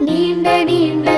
நீண்ட நீண்ட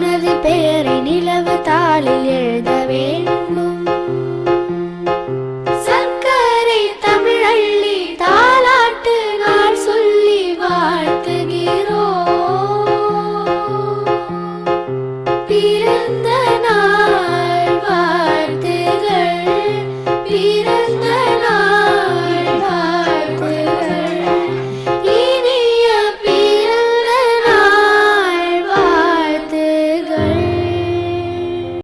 உனது பெயரை நிலவு தாளில்